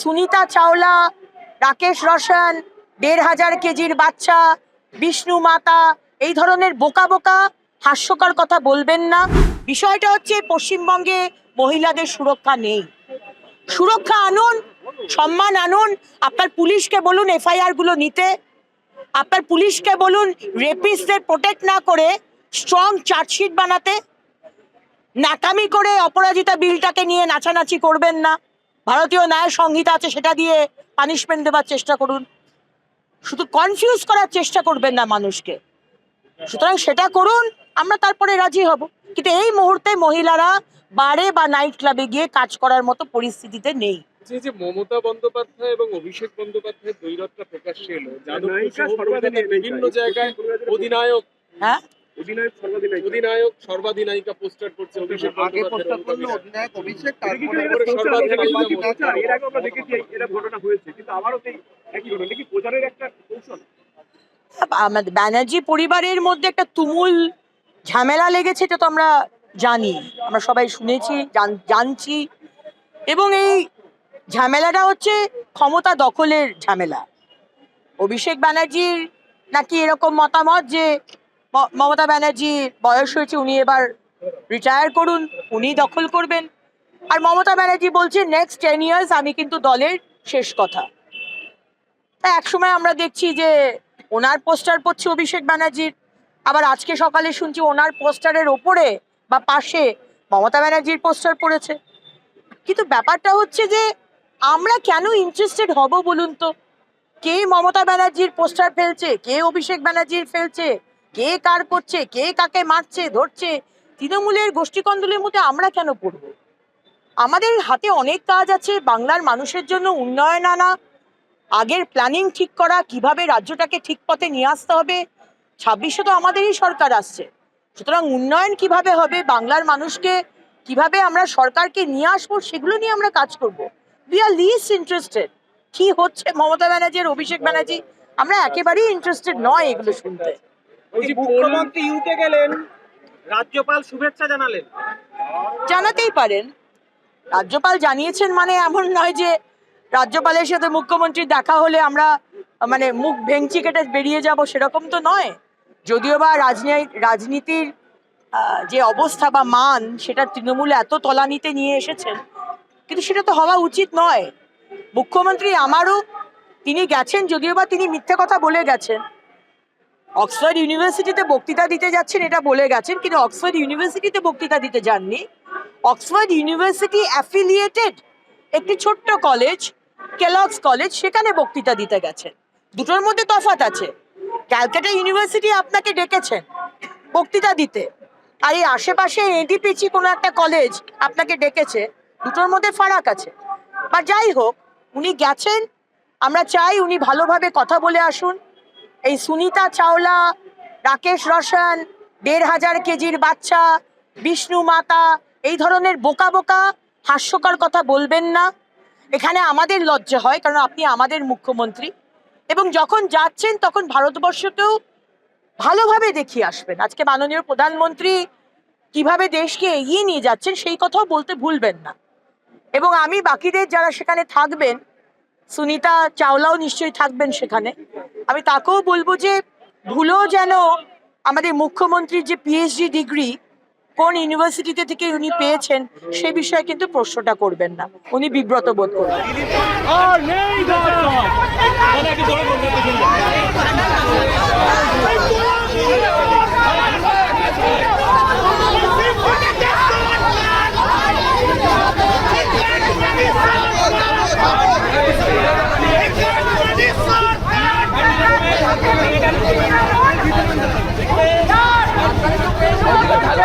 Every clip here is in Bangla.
সুনিতা চাওলা, রাকেশ রোশন, দেড় হাজার কেজির বাচ্চা, বিষ্ণু মাতা, এই ধরনের বোকা বোকা হাস্যকর কথা বলবেন না। বিষয়টা হচ্ছে পশ্চিমবঙ্গে মহিলাদের সুরক্ষা নেই। সুরক্ষা আনুন, সম্মান আনুন, আপনার পুলিশকে বলুন এফআইআরগুলো নিতে। আপনার পুলিশকে বলুন রেপিস্টদের প্রোটেক্ট না করে স্ট্রং চার্জশিট বানাতে। নাকামি করে অপরাজিতা বিলটাকে নিয়ে নাচানাচি করবেন না। ভারতীয় ন্যায় সংহিতা আছে সেটা দিয়ে পানিশমেন্ট দেওয়ার চেষ্টা করুন। শুধু কনফিউজ করার চেষ্টা করবেন না মানুষকে। সুতরাং সেটা করুন আমরা তারপরে রাজি হব। কিন্তু এই মুহূর্তে মহিলারা বারে বা নাইট ক্লাবে গিয়ে কাজ করার মতো পরিস্থিতিতে নেই। যে যে মমতা বন্দ্যোপাধ্যায় এবং অভিষেক প্রকাশ্যে এলো। কলকাতার বিভিন্ন জায়গায় অধিনায়ক হ্যাঁ? অধিনায়ক সর্বাধিনায়িকা। পোস্টার করছে অভিষেক আগে পোস্টার করল অধিনায়ক অভিষেক তারপরে? সর্বাধিনায়ক? এর আগেও আমরা দেখেছি এরকম ঘটনা হয়েছে কিন্তু আবারও সেই একই ঘটনা। প্রচারের একটা কৌশল? আমাদের ব্যানার্জি পরিবারের মধ্যে একটা তুমুল ঝামেলা লেগেছে এটা তো আমরা জানি। আমরা সবাই শুনেছি জানছি। এবং এই ঝামেলাটা হচ্ছে ক্ষমতা দখলের ঝামেলা। অভিষেক ব্যানার্জির নাকি এরকম মতামত যে মমতা ব্যানার্জির বয়স হয়েছে, উনি এবার রিটায়ার করুন, উনি দখল করবেন। আর মমতা ব্যানার্জি বলছে নেক্সট টেন ইয়ার্স আমি কিন্তু দলের শেষ কথা। তা একসময় আমরা দেখছি যে ওনার পোস্টার পড়ছে অভিষেক ব্যানার্জির। আবার আজকে সকালে শুনছি ওনার পোস্টারের ওপরে বা পাশে মমতা ব্যানার্জির পোস্টার পড়েছে। কিন্তু ব্যাপারটা হচ্ছে যে, আমরা কেন ইন্টারেস্টেড হব বলুন তো? কে মমতা ব্যানার্জির পোস্টার ফেলছে? কে অভিষেক ব্যানার্জির ফেলছে? কে কার করছে, কে কাকে মারছে, ধরছে, তৃণমূলের গোষ্ঠীকন্দলের মধ্যে আমরা কেন পড়ব? আমাদের হাতে অনেক কাজ আছে, বাংলার মানুষের জন্য উন্নয়ন আনা, আগের প্ল্যানিং ঠিক করা, কীভাবে রাজ্যটাকে ঠিক পথে নিয়ে আসতে হবে, ছাব্বিশে তো আমাদেরই সরকার আসছে। সুতরাং উন্নয়ন কীভাবে হবে, বাংলার মানুষকে কীভাবে আমরা সরকারকে নিয়ে আসব, সেগুলো নিয়ে আমরা কাজ করব। উই আর লিস্ট ইন্টারেস্টেড কি হচ্ছে মমতা ব্যানার্জি আর অভিষেক ব্যানার্জি? আমরা একেবারেই ইন্টারেস্টেড নয় এগুলো শুনতে। মুখ্যমন্ত্রী ইউকে গেলেন রাজ্যপাল শুভেচ্ছা জানালেন। জানাতেই পারেন। রাজ্যপাল জানিয়েছেন মানে এমন নয় যে রাজ্যপালের সাথে মুখ্যমন্ত্রী দেখা হলে আমরা মানে মুখ ভেঙচি কেটে বেরিয়ে যাব সেরকম তো নয়। যদিও বা রাজনী- রাজনীতির আহ, যে অবস্থা বা মান সেটা তৃণমূল এত তলানিতে নিয়ে এসেছেন কিন্তু সেটা তো হওয়া উচিত নয়। মুখ্যমন্ত্রী আমারও তিনি গেছেন যদিও বা তিনি মিথ্যে কথা বলে গেছেন। অক্সফোর্ড ইউনিভার্সিটিতে বক্তৃতা দিতে যাচ্ছেন, এটা বলে গেছেন, কিন্তু অক্সফোর্ড ইউনিভার্সিটিতে বক্তৃতা দিতে যাননি। অক্সফোর্ড ইউনিভার্সিটি অ্যাফিলিয়েটেড একটি ছোট্ট কলেজ কেলগস কলেজ সেখানে বক্তৃতা দিতে গেছেন। দুটোর মধ্যে তফাৎ আছে। ক্যালকাটা ইউনিভার্সিটি আপনাকে ডেকেছেন বক্তৃতা দিতে। আর এই আশেপাশে এডিপিচি কোনো একটা কলেজ আপনাকে ডেকেছে, দুটোর মধ্যে ফারাক আছে। বা যাই হোক, উনি গেছেন, আমরা চাই উনি ভালোভাবে কথা বলে আসুন। এই সুনিতা চাওলা, রাকেশ রোশন, দেড় হাজার কেজির বাচ্চা, বিষ্ণু মাতা, এই ধরনের বোকা বোকা হাস্যকর কথা বলবেন না। এখানে আমাদের লজ্জা হয়, কারণ আপনি আমাদের মুখ্যমন্ত্রী। এবং যখন যাচ্ছেন, তখন ভারতবর্ষকেও ভালোভাবে দেখিয়ে আসবেন। আজকে মাননীয় প্রধানমন্ত্রী কীভাবে দেশকে এগিয়ে নিয়ে যাচ্ছেন, সেই কথাও বলতে ভুলবেন না। এবং আমি বাকিদের যারা সেখানে থাকবেন, সুনিতা চাওলাও নিশ্চয়ই থাকবেন সেখানে। আমি তাকেও বলব যে ভুলো যেন আমাদের মুখ্যমন্ত্রীর যে পিএইচডি ডিগ্রি কোন ইউনিভার্সিটিতে থেকে উনি পেয়েছেন, সে বিষয়ে কিন্তু প্রশ্নটা করবেন না। উনি বিব্রত বোধ করবেন।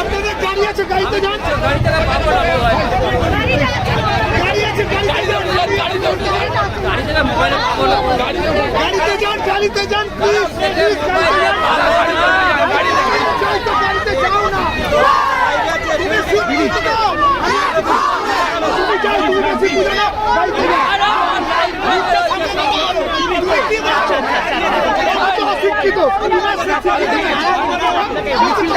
আপনাদের গাড়ি আছে গাড়িতে যান। গাড়ি আছে গাড়িতে যান। গাড়িতে যান প্লিজ প্লিজ গাড়িতে যান। শিক্ষিত